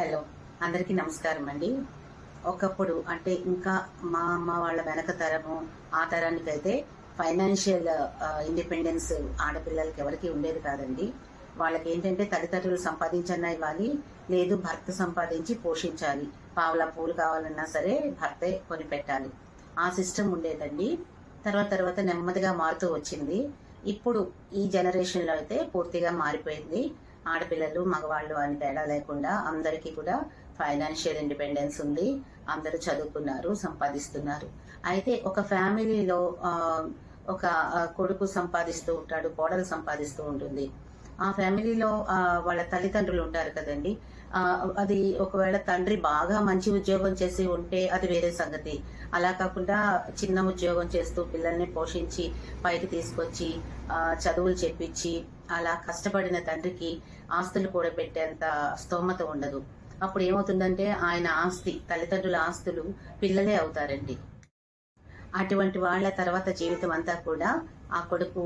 Hello అందరికీ నమస్కారం అండి. ఒకప్పుడు అంటే ఇంకా మా అమ్మ వాళ్ళ వెనక తరము ఆ తరానికైతే ఫైనాన్షియల్ ఇండిపెండెన్స్ ఆడపిల్లలకి ఎవరికి ఉండేది కాదండి. వాళ్ళకి ఏంటంటే తల్లిదండ్రులు సంపాదించన్నా ఇవ్వాలి లేదు భర్త సంపాదించి పోషించాలి. పావుల పూలు కావాలన్నా సరే భర్తే కొని పెట్టాలి. ఆ సిస్టమ్ ఉండేదండి. తర్వాత తర్వాత నెమ్మదిగా మారుతూ వచ్చింది. ఇప్పుడు ఈ జనరేషన్లో అయితే పూర్తిగా మారిపోయింది. ఆడపిల్లలు మగవాళ్ళు అని తేడా లేకుండా అందరికీ కూడా ఫైనాన్షియల్ ఇండిపెండెన్స్ ఉంది. అందరూ చదువుకున్నారు సంపాదిస్తున్నారు. అయితే ఒక ఫ్యామిలీలో ఒక కొడుకు సంపాదిస్తూ ఉంటాడు కోడలు సంపాదిస్తూ ఉంటుంది. ఆ ఫ్యామిలీలో వాళ్ళ తల్లిదండ్రులు ఉంటారు కదండి. అది ఒకవేళ తండ్రి బాగా మంచి ఉద్యోగం చేసి ఉంటే అది వేరే సంగతి. అలా కాకుండా చిన్న ఉద్యోగం చేస్తూ పిల్లల్ని పోషించి పైకి తీసుకొచ్చి చదువులు చెప్పించి అలా కష్టపడిన తండ్రికి ఆస్తులు కూడా పెట్టేంత స్తోమత ఉండదు. అప్పుడు ఏమవుతుందంటే ఆయన ఆస్తి తల్లిదండ్రుల ఆస్తులు పిల్లలే అవుతారండి. అటువంటి వాళ్ళ తర్వాత జీవితం అంతా కూడా ఆ కొడుకు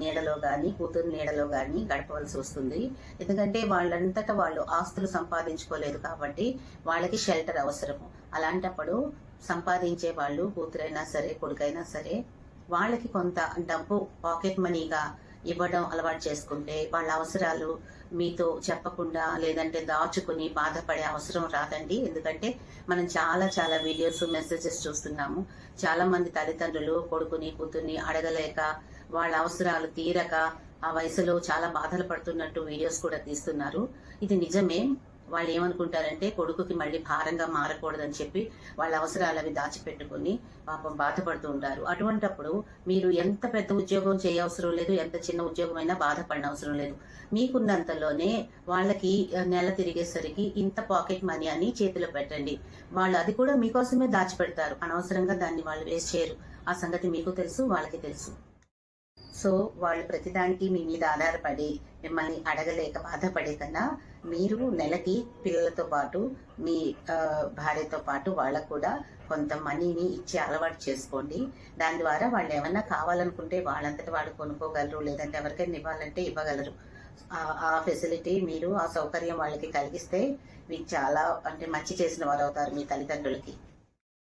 నీడలో గాని కూతురు నీడలో గాని గడపవలసి వస్తుంది. ఎందుకంటే వాళ్ళంతటా వాళ్ళు ఆస్తులు సంపాదించుకోలేదు కాబట్టి వాళ్ళకి షెల్టర్ అవసరము అలాంటప్పుడు సంపాదించే వాళ్ళు కూతురైనా సరే కొడుకైనా సరే వాళ్ళకి కొంత డబ్బు పాకెట్ మనీగా ఇవ్వడం అలవాటు చేసుకుంటే వాళ్ళ అవసరాలు మీతో చెప్పకుండా లేదంటే దాచుకుని బాధపడే అవసరం రాదండి. ఎందుకంటే మనం చాలా చాలా వీడియోస్ మెసేజెస్ చూస్తున్నాము. చాలా మంది తల్లిదండ్రులు కొడుకుని కూతుర్ని అడగలేక వాళ్ళ అవసరాలు తీరక ఆ వయసులో చాలా బాధలు పడుతున్నట్టు వీడియోస్ కూడా తీస్తున్నారు. ఇది నిజమే. వాళ్ళు ఏమనుకుంటారంటే కొడుకుకి మళ్ళీ భారంగా మారకూడదని చెప్పి వాళ్ళ అవసరాలు అవి దాచిపెట్టుకుని పాపం బాధపడుతూ ఉంటారు. అటువంటప్పుడు మీరు ఎంత పెద్ద ఉద్యోగం చేయవసరం లేదు ఎంత చిన్న ఉద్యోగం అయినా బాధపడిన అవసరం లేదు. మీకున్నంతలోనే వాళ్ళకి నెల తిరిగేసరికి ఇంత పాకెట్ మనీ అని చేతిలో పెట్టండి. వాళ్ళు అది కూడా మీకోసమే దాచిపెడతారు. అనవసరంగా దాన్ని వాళ్ళు వేస్ట్ చేయరు. ఆ సంగతి మీకు తెలుసు వాళ్ళకి తెలుసు. సో వాళ్ళు ప్రతిదానికి మీ మీద ఆధారపడి మిమ్మల్ని అడగలేక బాధపడే కన్నా మీరు నెలకి పిల్లలతో పాటు మీ భార్యతో పాటు వాళ్ళకు కూడా కొంత మనీని ఇచ్చి అలవాటు చేసుకోండి. దాని ద్వారా వాళ్ళు ఏమన్నా కావాలనుకుంటే వాళ్ళంతటి వాళ్ళు కొనుక్కోగలరు లేదంటే ఎవరికైనా ఇవ్వాలంటే ఇవ్వగలరు. ఆ- ఆ ఫెసిలిటీ మీరు ఆ సౌకర్యం వాళ్ళకి కలిగిస్తే మీకు చాలా అంటే మంచి చేసిన వారు అవుతారు మీ తల్లిదండ్రులకి.